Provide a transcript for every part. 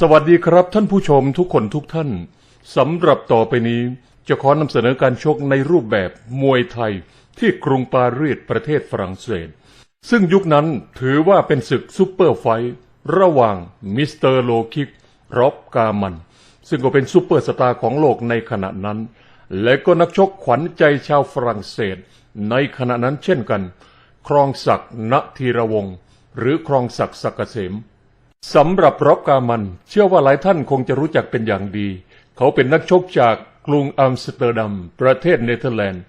สวัสดีครับท่านผู้ชมทุกคนทุกท่านสำหรับต่อไปนี้จะขอนำเสนอการชกในรูปแบบมวยไทยที่กรุงปารีสประเทศฝรั่งเศส ซึ่งยุคนั้นถือว่าเป็นศึกซูเปอร์ไฟระหว่างมิสเตอร์โลคิกรอบกามัน ซึ่งก็เป็นซูเปอร์สตาร์ของโลกในขณะนั้น และก็นักชกขวัญใจชาวฝรั่งเศส ในขณะนั้นเช่นกัน ครองศักดิ์ณธีรวงศ์หรือครองศักดิ์ศักดิ์เกษม สำหรับร็อบกามัน เชื่อว่าหลายท่านคงจะรู้จักเป็นอย่างดี เขาเป็นนักชกจากกรุงอัมสเตอร์ดัม ประเทศเนเธอร์แลนด์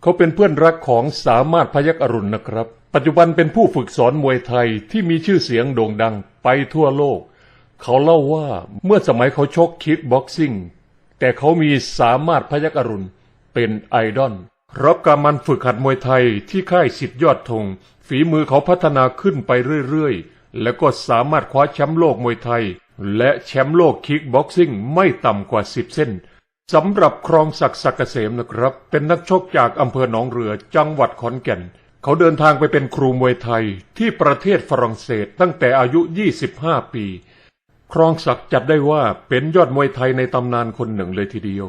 เขาเป็นเพื่อนรักของสามารถพยักอรุณนะครับ ปัจจุบันเป็นผู้ฝึกสอนมวยไทยที่มีชื่อเสียงโด่งดังไปทั่วโลก เขาเล่าว่าเมื่อสมัยเขาชกคิกบ็อกซิ่ง แต่เขามีสามารถพยักอรุณเป็นไอดอลรับการมันฝึกหัดมวยไทยที่ค่ายสิทธิยอดธงฝีมือเขาพัฒนาขึ้นไปเรื่อยๆ และก็สามารถคว้าแชมป์โลกมวยไทย และแชมป์โลกคิกบ็อกซิ่งไม่ต่ำกว่า 10 เส้นสำหรับครองศักดิ์ศักเกษมนะครับ เป็นนักชกจากอำเภอหนองเรือจังหวัดขอนแก่น เขาเดินทางไปเป็นครูมวยไทยที่ประเทศฝรั่งเศสตั้งแต่อายุ 25 ปี ครองศักดิ์จัดได้ว่าเป็นยอดมวยไทยในตำนานคนหนึ่งเลยทีเดียว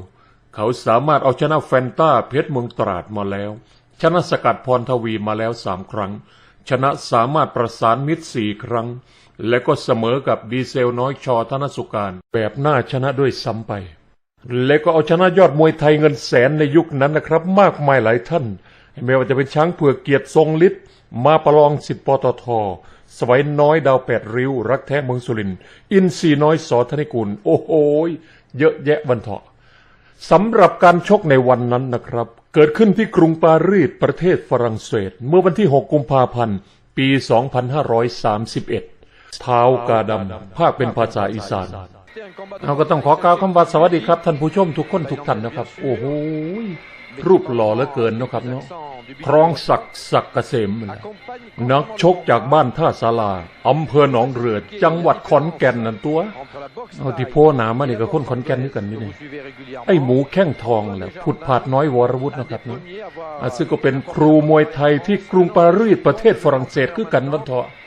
เขาสามารถเอาชนะแฟนต้าเพชรเมืองตราดมาแล้ว ชนะสกัดพรทวีมาแล้วสามครั้ง ชนะสามารถประสานมิตรสี่ครั้ง และก็เสมอกับดีเซลน้อยชอธนสุการ แบบน่าชนะด้วยซ้ำไป และก็เอาชนะยอดมวยไทยเงินแสนในยุคนั้นนะครับ มากมายหลายท่านไม่ว่าจะเป็นช้างเผือกเกียรติทรงฤทธิ์มาประลองสิทธิปตทสวัยน้อยดาวแปดริ้ว รักแท้เมืองสุรินอินทรีน้อยสอธนิกุล โอ้โหเยอะแยะวันเถาะสำหรับการชกในวันนั้นนะครับ เกิดขึ้นที่กรุงปารีสประเทศฝรั่งเศส เมื่อวันที่ 6 กุมภาพันธ์ ปี 2531 เท้ากาดำภาคเป็นภาษาอีสานเราก็ต้องขอกล่าวคำว่าสวัสดีครับ ท่านผู้ชมทุกคนทุกท่านนะครับ โอ้โห รูปหล่อเหลือเกินนะครับเนาะครองศักดิ์ศักดิ์เกษมนะนักชกจากบ้านท่าสาราอำเภอหนองเรือ จังหวัดขอนแก่นนั่นตัวเอาที่โพหนามานี่ก็คนขอนแก่นนี่กันนี่นี่ไอ้หมูแข้งทองแหละพุดผาดน้อยวรวุฒินะครับนี่อะซึ่งก็เป็นครูมวยไทยที่กรุงปารีสประเทศฝรั่งเศสคือกันวันเถาะอะ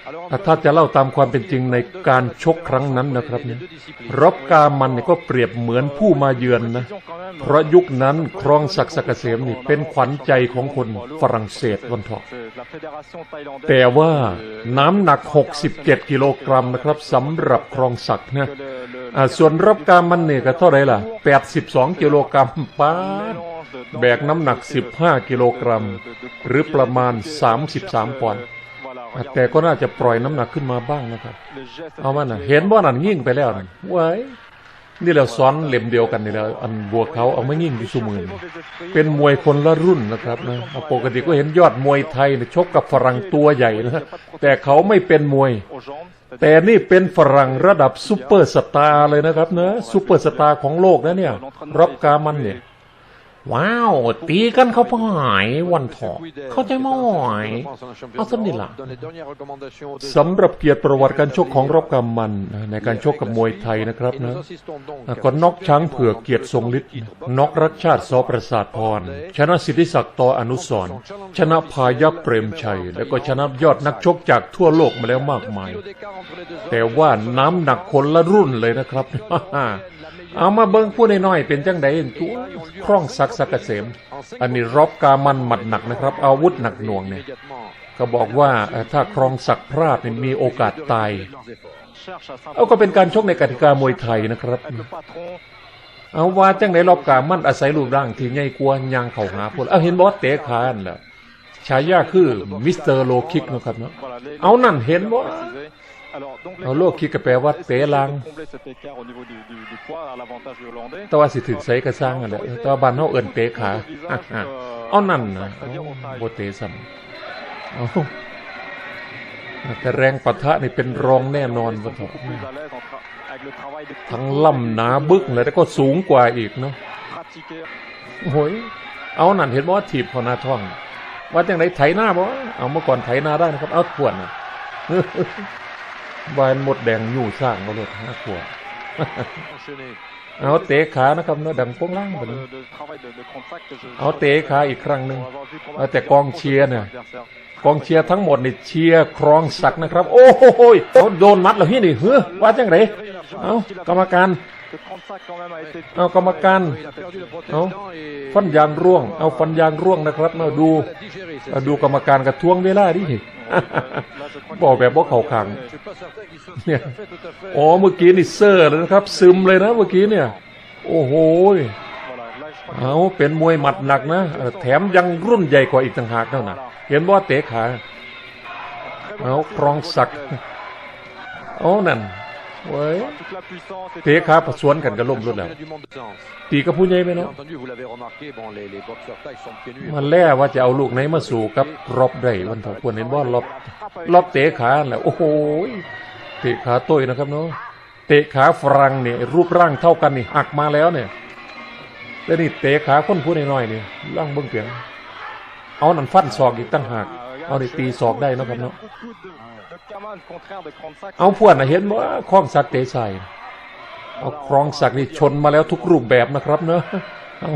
ถ้าจะเล่าตามความเป็นจริงในการชกครั้งนั้นนะครับเนี่ยรบกามันเนี่ยก็เปรียบเหมือนผู้มาเยือนนะ เพราะยุคนั้นครองศักดิ์ศักดิ์เกษมนี่เป็นขวัญใจของคนฝรั่งเศสวันเถาะแต่ว่าน้ำหนัก 67 กิโลกรัมนะครับสำหรับครองศักดิ์นะอ่าส่วนรบกามันเนี่ยก็เท่าไหร่ล่ะ 82 กิโลกรัมป้าดแบกน้ำหนัก 15 กิโลกรัม หรือประมาณ 33ปอนด์อะ แต่ก็น่าจะปล่อยน้ำหนักขึ้นมาบ้างนะครับ เอามันนะเห็นว่านั่นยิ่งไปแล้วนั่นไว้ยนี่เราซ้อนเล่มเดียวกันนี่แล้วอันบัวเขาเอาไม่ยิ่งอยู่สุมือนี่เป็นมวยคนละรุ่นนะครับนะเอาปกติก็เห็นยอดมวยไทยเนี่ยชกกับฝรั่งตัวใหญ่นะแต่เขาไม่เป็นมวย แต่นี่เป็นฝรั่งระดับซูเปอร์สตาร์เลยนะครับเนะซูเปอร์สตาร์ของโลกนะเนี่ยรับกามันเนี่ย ว้าวตีกันเขาพ่ายวันถาะเข้าใจมั้ยเอาสนิทละสำหรับเกียรติประวัติการชกของรบกำมัน ในการชกกับมวยไทยนะครับนะก็นอกช้างเผือกเกียรติทรงฤทธิ์นอกรัชชาติซอประสาทพร ชนะสิทธิศักดิ์ต่ออนุสรชนะพายัพเปรมชัย แล้วก็ชนะยอดนักชกจากทั่วโลกมาแล้วมากมาย แต่ว่าน้ำหนักคนละรุ่นเลยนะครับ เอามาเบิ้งผู้น้อยๆเป็นจังไดตัวคร่องศักดิ์ศักเกษม อันนี้รบกามันหมัดหนักนะครับ อาวุธหนักหน่วงเนี่ยก็บอกว่าถ้าครองศักดิ์พลาดมีโอกาสตาย เอาก็เป็นการชกในกติกามวยไทยนะครับ เอาว่าจังไหนรอบกามันอาศัยรูปร่างที่ใหญ่กว่ายางเข่าหาพวกเอาเห็นบอสเตะขานแหละฉายาคือมิสเตอร์โลคิกนะครับเนาะเอานั่นเห็นบ่ เอาโลคิกก็แปลว่าเตะลางแต่ว่าสิถึงใส่กระสร้างอันแหละแต่ว่าบ้านเฮาเอิ้นเตะขาอะอะเอานั่นนะเอาบ่เตะซ้ำเอาแต่แรงปะทะนี่เป็นรองแน่นอนว่าเถอะทั้งล่ำหนาบึกเลยแล้วก็สูงกว่าอีกเนาะโอ้ยเอานั่นเห็นบ่ว่าถีบเขาหน้าท้อง ว่าจังไดไถหน้าบ่เอาเมื่อก่อนไถนาได้นะครับ เอาขวดน่ะ วายหมดแดงอยู่สร้างมาเลดห้าขวบเอาเตะขานะครับเนาะดังโป้งล่างแบบนี้เอาเตะขาอีกครั้งหนึ่งเอาแต่กองเชียร์เนี่ยกองเชียร์ทั้งหมดนี่เชียร์ครองศักดิ์นะครับ โอ้โหเขาโดนมัดแล้วพี่นี่เฮ้อว่าจังไรเอากรรมการ เอากรรมการเอาฟันยางร่วง เอาฟันยางร่วงนะครับมาดูเอาดูกรรมการกระท้วงเวลาดิบอกแบบว่าเขาขังเนี่ยอ๋อเมื่อกี้นี่เซอร์เลยนะครับ ซึมเลยนะเมื่อกี้เนี่ย โอ้โหยเอาเป็นมวยหมัดหนักนะเออแถมยังรุ่นใหญ่กว่าอีกต่างหากเท่านั้นเห็นว่าเตะขาเอาครองศักดิ์เอานั่น เว้ยเตะขาผสวนกันก็ล่มรุดแล้วตีกับผู้ใหญ่ไหมเนาะมันแล่ว่าจะเอาลูกไหนมาสู่กับรอบได้วันถอควรเห็นว่ารอบรอบเตะขาแหละโอ้โหยเตะขาต้ยนะครับเนาะเตะขาฝรั่งเนี่ยรูปร่างเท่ากันนี่หักมาแล้วเนี่ยแล้วนี่เตะขาคนผู้น้อยๆนี่ล่างเบิ้งเปียงเอานั่นฟันศอกอีกตั้งหากเอานี่ตีศอกได้นะครับเนาะ เอาพวดนะเห็นว่าคล้องสักดิ์เตะใส่เอาครองศักดิ์นี่ชนมาแล้วทุกรูปแบบนะครับเนาะเอา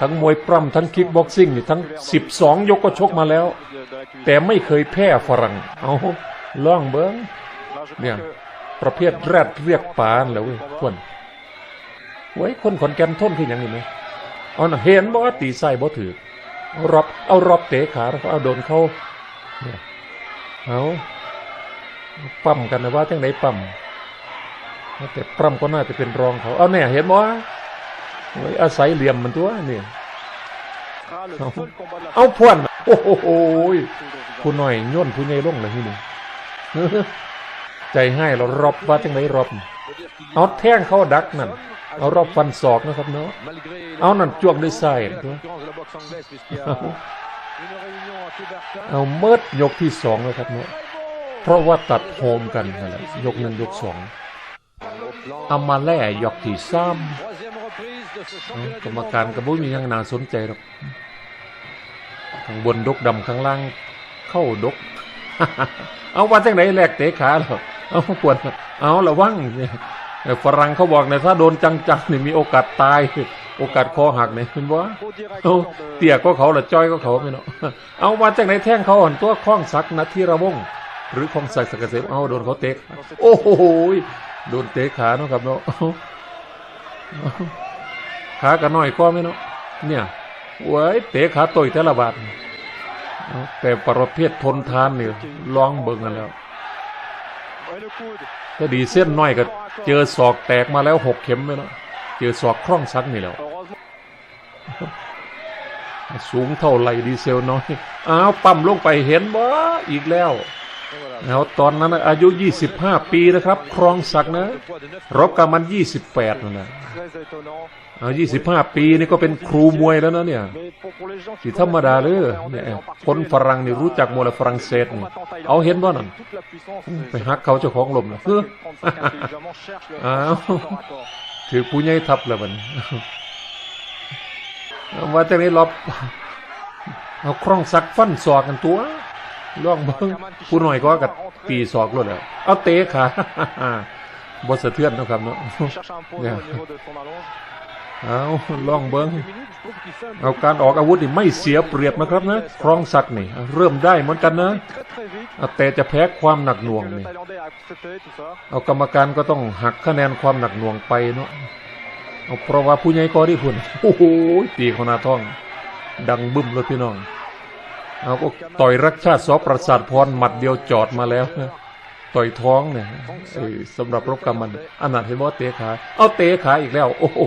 ทั้งมวยปล้ำทั้งคิกบ็อกซิ่งนี่ทั้งสิบสองยกก็ชกมาแล้ว แต่ไม่เคยแพ้ฝรั่ง เอาล่องเบิ้งเนี่ยประเภทแรดเรียกปานแล้วเว้ยทวนไว้คนขอนแก่นทนคืออย่างนี้ไหมเอาน่ะเห็นบ่ว่าตีใส่บ่ถือเอารอบเอารอบเตะขาแล้วเอาโดนเข้าเนี่ยเอา ปั๊มกันนะว่าจังไหนปั๊มแต่ปั๊มก็น่าจะเป็นรองเขา เอาเนี่ยเห็นบ่ว่าไว้อาศัยเหลี่ยมมันตัวนี่เอาเอาพวนโอ้โหยผู้น้อยย่นผู้ใหญ่ลงเลยที่นี่ใจให้เรารอบว่าจังไหนรอบเอาแท่งเข้าดักนั่นเอารอบฟันศอกนะครับเนาะเอานั่นจวกด้วยไส้เอาเมิดยกที่สองนะครับเนาะ เพราะว่าตัดโฮมกันนั่นแหละยกหนึ่งยกสองเอามาแล่ยกที่สามกรรมการกระบุ้มียังน่าสนใจหรอกข้างบนดกดำข้างล่าง เข้าดก เอาว่าจังไหนแหลกเตะขาเหรอเอาปวดเอาระวังเนี่ยฝรั่งเขาบอกเนี่ยถ้าโดนจังๆเนี่ยมีโอกาสตาย โอกาสคอหักเนี่ยคุณว่าเอาเตี่ยก็เขาละจ้อยก็เขาไม่เนาะเอาว่าจังไหนแท่งเขาอ่อนตัวคล้องศักนาทีระวง หรือคล้องศักดิ์สกเกษมเอาโดนเขาเตะขาโอ้โหโดนเตะขาเนาะครับเนาะขากันหน่อยก็ไม่เนาะเนี่ยเว้ยเตะขาต่อยแต่ละบาทแต่ประเภททนทานเนี่ยลองเบิ่งกันแล้วถ้าดีเส้นน้อยก็ เจอศอกแตกมาแล้วหกเข็มไปแล้วเจอศอกคล่องซักนี่แล้ว สูงเท่าไหร่ดีเซลน้อย อ้าว ปั๊มลงไปเห็นบ่อีกแล้ว แล้วตอนนั้นอายุ 25 ปีนะครับ ครองศักนะ รบกับมัน 28นั่นแหละเอา25 ปีนี่ก็เป็นครูมวยแล้วนะเนี่ยสิธรรมดาเลยเนี่ยคนฝรั่งนี่รู้จักมวยฝรั่งเศสนี่เอาเห็นบ่นั่นไปฮักเขาเจ้าของลมนะเออ้าวถือผู้ใหญ่ทับแล้วมันว่าแต่นี้รอบเอาครองศักฟันศอกกันตัว ล่องเบิ้งผู้หน่อยก็กับปีศอกรถแล้วเอาเตะขาบสะเทือนนะครับเนาะเนี่ยเอาล่องเบิ้งเอาการออกอาวุธนี่ไม่เสียเปรียบนะครับนะครองศักดิ์นี่ เริ่มได้เหมือนกันนะแต่จะแพ้ความหนักหน่วงนี่เอากรรมการก็ต้องหักคะแนนความหนักหน่วงไปเนาะเอาเพราะว่าผู้ใหญ่ก็ที่พุ่นโอ้โหตีขนาท้อง ดังบึ้มเลยพี่น้อง เอาก็ต่อยรักชาติสอประสาทพรหมัดเดียวจอดมาแล้วต่อยท้องเนี่ยสำหรับรบกรรมมันอนาถเห็นว่าเตะขาเอาเตะขาอีกแล้ว โอ้โห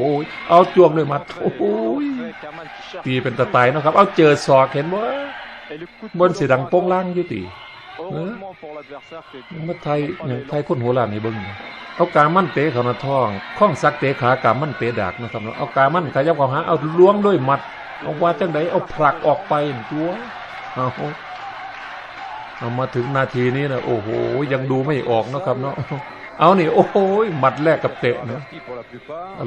เอาจวงด้วยมัดโอ้โหตีเป็นตะไตนะครับ เอาเจอศอกเห็นว่าบนเสียดังโป้งล่างยุติมาไทยอย่างไทยคนหัวล้านให้เบิ้งเอากามั่นเตะเขานาท้องข้องซักเตะขากามั่นเตะดากนะครับเอากามั่นขยับเขาหาเอาล้วงด้วยมัดเอาว่าจังไดเอาผลักออกไปตัว เอาเอามาถึงนาทีนี้นะโอ้โห ยังดูไม่ออกนะครับเนาะเอานี่โอ้โหหมัดแรกกับเตะนะ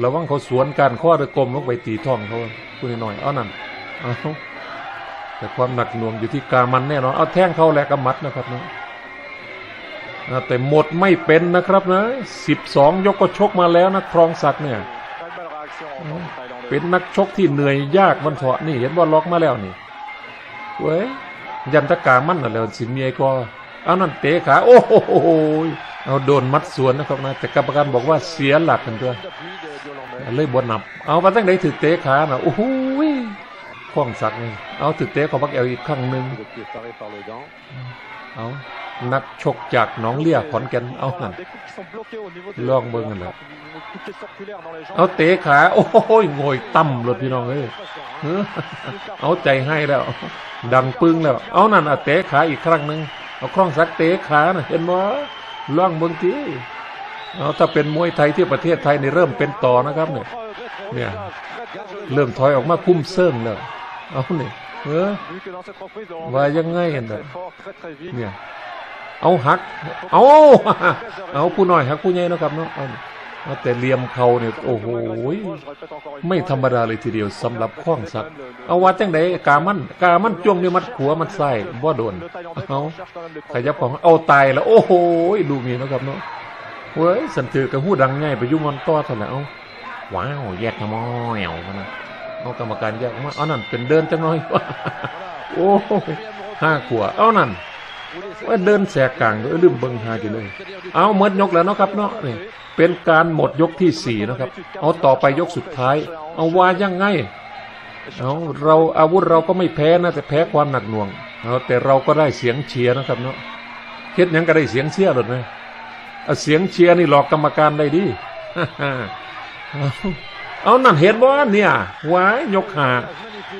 ระวังเขาสวนการข้อตะกลมลงไปตีท้องเขาพูดหน่อยเอานั่นเอาแต่ความหนักหน่วงอยู่ที่กามันแน่นอนเอาแท่งเข้าแลกกับมัดนะครับเนาะแต่หมดไม่เป็นนะครับนะสิบสองยกก็ชกมาแล้วนะครองศักดิ์เนี่ยเป็นนักชกที่เหนื่อยยากมันเถาะนี่เห็นว่าล็อกมาแล้วนี่ เว้ยยันตะกามันน่ะแล้วสิเมียก็ เอานั่นเตะขา โอ้โหเอาโดนมัดสวนนะครับนะแต่กรรมการบอกว่าเสียหลักกันด้วยเลยบนนับ เอามาตั้งไหนถือเตะขาน่ะโอ้โหคล้องสักนี่เอาถือเตะของพักเอลอีกครั้งหนึ่งเอา นักชกจากหนองเลี่ยขอนแก่นเอานั่นลองเบิ่งกันแหละเอาเตะขา โอ้ยโงยต่ำรถพี่น้องเอ้ยเฮ้อเอาใจให้แล้ว ดังปึ้งแล้ว เอานั่นอะเตะขาอีกครั้งหนึ่งเอาคล้องสักเตะขาน่ะเห็นบ่ลองเบิ่งทีเอาถ้าเป็นมวยไทยที่ประเทศไทยนี่เริ่มเป็นต่อนะครับเนี่ยเนี่ยเริ่มถอยออกมาคุ้มเซิ่งแล้วเอาเนี่ยเออว่ายังไงกันเด้อเนี่ย เอาหัก เอาเอาผู้น้อยหักผู้ใหญ่นะครับเนาะแต่เหลี่ยมเขาเนี่ยโอ้โหไม่ธรรมดาเลยทีเดียวสำหรับข้องสักเอาว่าจังไดกามันกามันจ้วงนี่มัดขัวมันใส่บ่โดนเอาขยับของเอาตายแล้ว โอ้โหดูนี่เนะครับเนาะเว้ยสันถือกับหูดังง่ายไปยุ่งมันต่อเท่าไหร่เอาว้าวแยกขโมยเอานะเอากรรมการแยกออกมาเอานั่นเป็นเดินจังน้อยโอ้ห้าขวเอานั่น ว่าเดินแสกกลางเออลืมเบิงหาจิเลย เอาหมดยกแล้วเนาะครับเนาะนี่เป็นการหมดยกที่สี่นะครับ เอาต่อไปยกสุดท้าย เอาว่ายังไงเอาเราอาวุธเราก็ไม่แพ้นะแต่แพ้ความหนักหน่วงเอาแต่เราก็ได้เสียงเชียร์นะครับเนาะเฮ็ดยังก็ได้เสียงเชียร์หรอไหมเสียงเชียร์นี่หลอกกรรมการได้ดิ เอานั่นเห็นว่าเนี่ยวายยกหา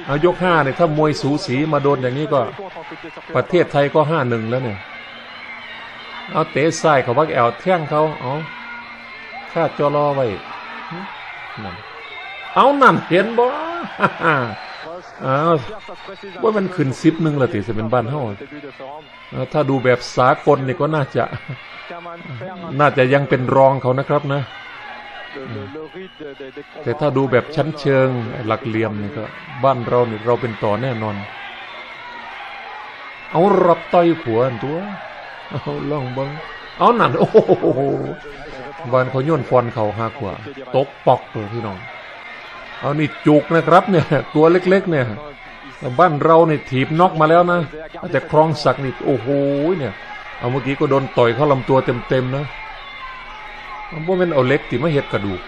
เอายกห้าเนี่ยถ้ามวยสูสีมาโดนอย่างนี้ก็ ประเทศไทยก็ห้าหนึ่งแล้วเนี่ย เอาเตะซ้ายเขาพักแอวแท่งเขาเอาค่าจอรอไว้นั่นเอานั่นเห็นบ่อาว่ามันขึ้นซิปหนึ่งละติจะเป็นบ้านเฮาเอาถ้าดูแบบสากลนี่ก็น่าจะ น่าจะยังเป็นรองเขานะครับนะ แต่ถ้าดูแบบชั้นเชิงหลักเหลี่ยมนี่ก็บ้านเราเนี่ยเราเป็นต่อแน่นอน เอารับต่อยผัวอันตัว เอาล่องบังเอานั่นโอ้โหบานเขาโย่นฟอนเขาหักกว่า ตกปอกเลยพี่น้อง เอานี่จุกนะครับเนี่ย ตัวเล็ก ๆ เนี่ยบ้านเราเนี่ยถีบน็อกมาแล้วนะแต่ครองศักดิ์นี่โอ้โหเนี่ย เอาเมื่อกี้ก็โดนต่อยเข้าลำตัวเต็มๆนะ เอาบ่แม่นเอาเล็กติมาเฮ็ดกระดูก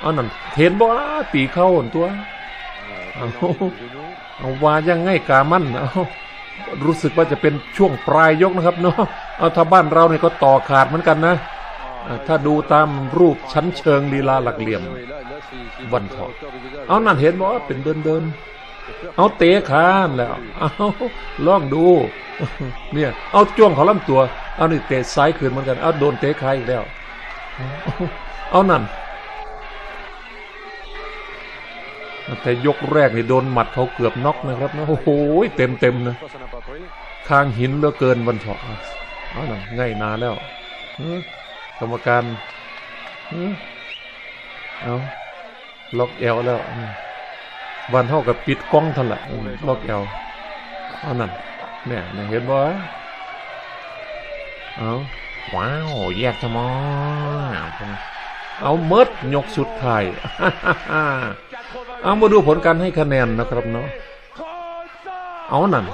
เอานั่นเห็นบ่ตีเข้าตัวเอาเอาว่ายังไงกามั่นเอารู้สึกว่าจะเป็นช่วงปลายยกนะครับเนาะเอาถ้าบ้านเราเนี่ยก็ต่อขาดเหมือนกันนะอ่าถ้าดูตามรูปชั้นเชิงลีลาหลักเหลี่ยมวันทองเอานั่นเห็นบ่เป็นเดินเดินเอาเตะขานแล้ว เอาลองดู เนี่ย เอาจ้วงเขาลำตัว เอานี่เตะซ้ายคืนเหมือนกัน เอาโดนเตะขาอีกแล้ว เอานั่น แต่ยกแรกนี่โดนหมัดเขาเกือบน็อกนะครับนะโอ้โหเต็มเต็มนะคางหินเหลือเกินวันเถาะเอาหนังง่ายนาแล้วกรรมการเอ้าล็อกเอวแล้ววันเท่ากับปิดกล้องทันละล็อกเอวเอานั่นเนี่ยเนี่ยเห็นบ่เอา ว้าวแยกทมอเอาเมดยกสุดท้ายเอามาดูผลการให้คะแนนนะครับเนาะเอานั่น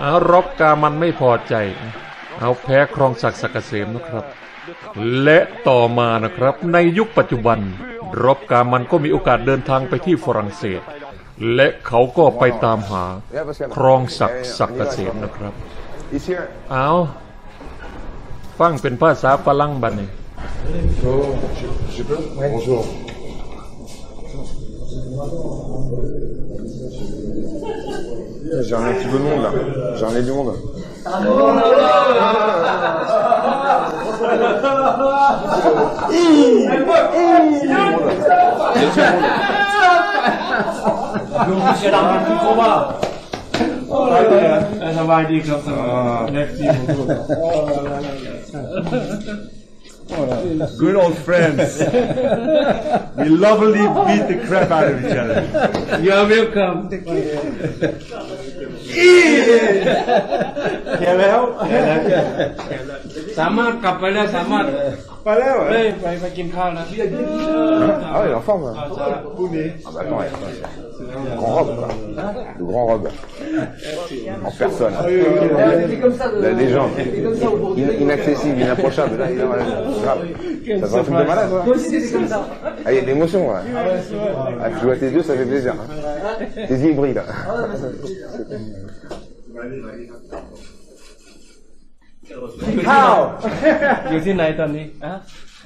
เอารบกามันไม่พอใจ เอาแพ้ครองศักดิ์ศักดิ์เกษมนะครับ และต่อมานะครับในยุคปัจจุบัน รบกามันก็มีโอกาสเดินทางไปที่ฝรั่งเศส และเขาก็ไปตามหาครองศักดิ์ศักดิ์เกษมนะครับ Ici, เอา ฟังเป็นภาษาฝรั่งบัดนี้ je peux Bonjour. J'en ai un petit peu de monde là. J'en ai du monde. Monsieur l'armée du combat. สบายดีครับสบายเล็กดี Good old friends. we lovingly beat the crap out of each other. You are welcome แค่แล้ว สามารถกลับไปแล้วสามารถ Pas là, เฮ้ย ouais. ไปไปกินข้าวนะ Ah ouais, il est en forme. hein. Ah, ça va. Ah bah attends, ouais. Grand robe, quoi. Le grand robe. En personne. La légende. In- inaccessible, inapprochable. Là, il est grave. Ça fait un truc de malade, toi. Ah, il y a de l'émotion, là. Ah, tu vois tes yeux, ça fait plaisir. hein. Tes yeux ils brillent, là. ข้าว อยู่ที่ไหนตอนนี้อะ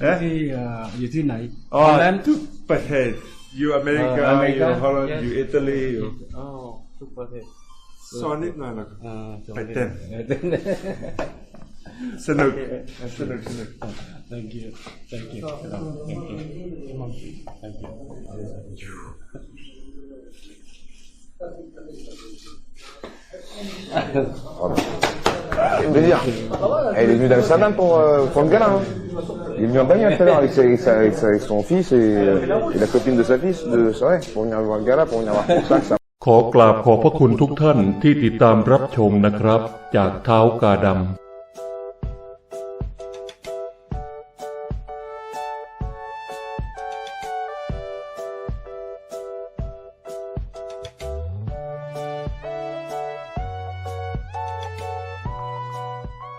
เอ๊ะที่เอ่ออยู่ที่ไหนอ๋อฮอลแลนด์ทุกประเทศอยู่อเมริกาเอออเมริอกายู่ฮอลแลนด์ Yes อยู่อิตาลีอยู่อ๋อทุกประเทศ สอนนิดหน่อยแล้วก็อ่าไปเต้น ออเต้น สนุก สนุกสนุก thank you thank you thank you thank you C'est plaisir. Eh, il est venu d'Amsterdam pour, euh, pour le gala. hein. Il est venu en bagnole tout à l'heure avec, sa- avec sa- avec sa- avec son fils et, euh, et la copine de sa fils, de, c'est vrai, pour venir voir le gala, pour venir voir pour ça, que ça ขอกราบขอบพระคุณทุกท่านที่ติดตามรับชมนะครับ จากเท้ากาดำ